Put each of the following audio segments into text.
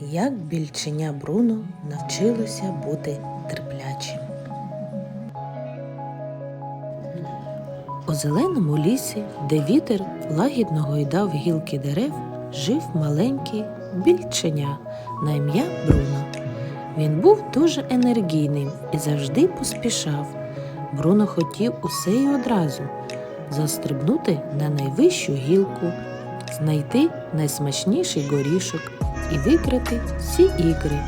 Як більченя Бруно навчилося бути терплячим. У зеленому лісі, де вітер лагідно гойдав гілки дерев, жив маленький більченя на ім'я Бруно. Він був дуже енергійним і завжди поспішав. Бруно хотів усе й одразу застрибнути на найвищу гілку, знайти найсмачніший горішок і виграти всі ігри.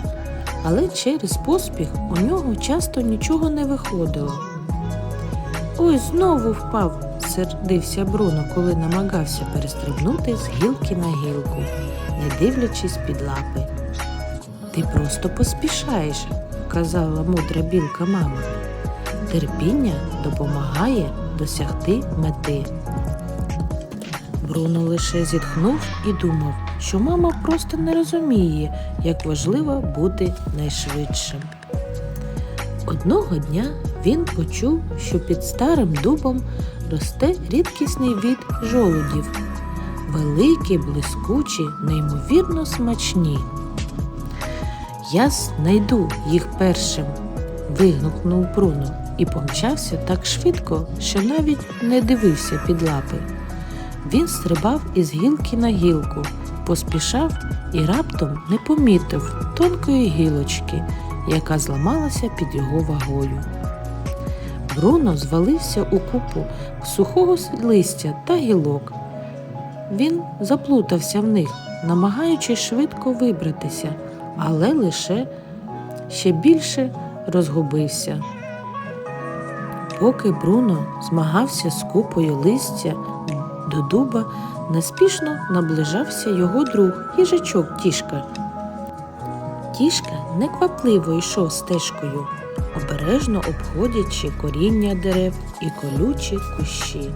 Але через поспіх у нього часто нічого не виходило. Ой, знову впав, сердився Бруно, коли намагався перестрибнути з гілки на гілку, не дивлячись під лапи. Ти просто поспішаєш, казала мудра білка мама. Терпіння допомагає досягти мети. Бруно лише зітхнув і думав, що мама просто не розуміє, як важливо бути найшвидшим. Одного дня він почув, що під старим дубом росте рідкісний від жолудів. Великі, блискучі, неймовірно смачні. Я знайду їх першим, вигукнув Бруно і помчався так швидко, що навіть не дивився під лапи. Він стрибав із гілки на гілку, поспішав і раптом не помітив тонкої гілочки, яка зламалася під його вагою. Бруно звалився у купу сухого листя та гілок. Він заплутався в них, намагаючись швидко вибратися, але лише ще більше розгубився. Поки Бруно змагався з купою листя до дуба, неспішно наближався його друг їжачок Тішка. Тішка неквапливо йшов стежкою, обережно обходячи коріння дерев і колючі кущі.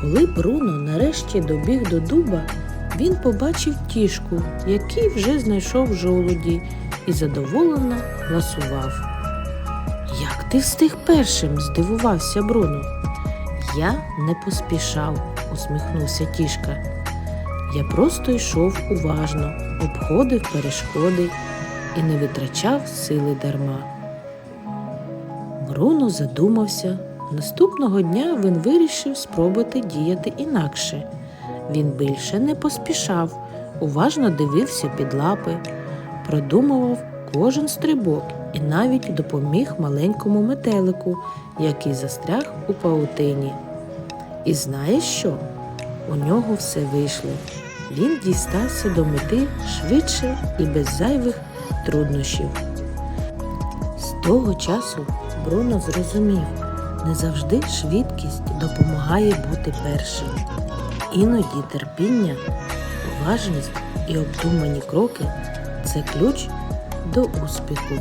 Коли Бруно нарешті добіг до дуба, він побачив тішку, який вже знайшов жолуді і задоволено гласував. Як ти встиг першим? здивувався Бруно. Я не поспішав, усміхнувся тішка. Я просто йшов уважно, обходив перешкоди і не витрачав сили дарма. Бруно задумався. Наступного дня він вирішив спробувати діяти інакше. Він більше не поспішав, уважно дивився під лапи, продумував кожен стрибок і навіть допоміг маленькому метелику, який застряг у паутині. І знаєш що? У нього все вийшло. Він дістався до мети швидше і без зайвих труднощів. З того часу Бруно зрозумів, не завжди швидкість допомагає бути першим. Іноді терпіння, уважність і обдумані кроки це ключ до успіху.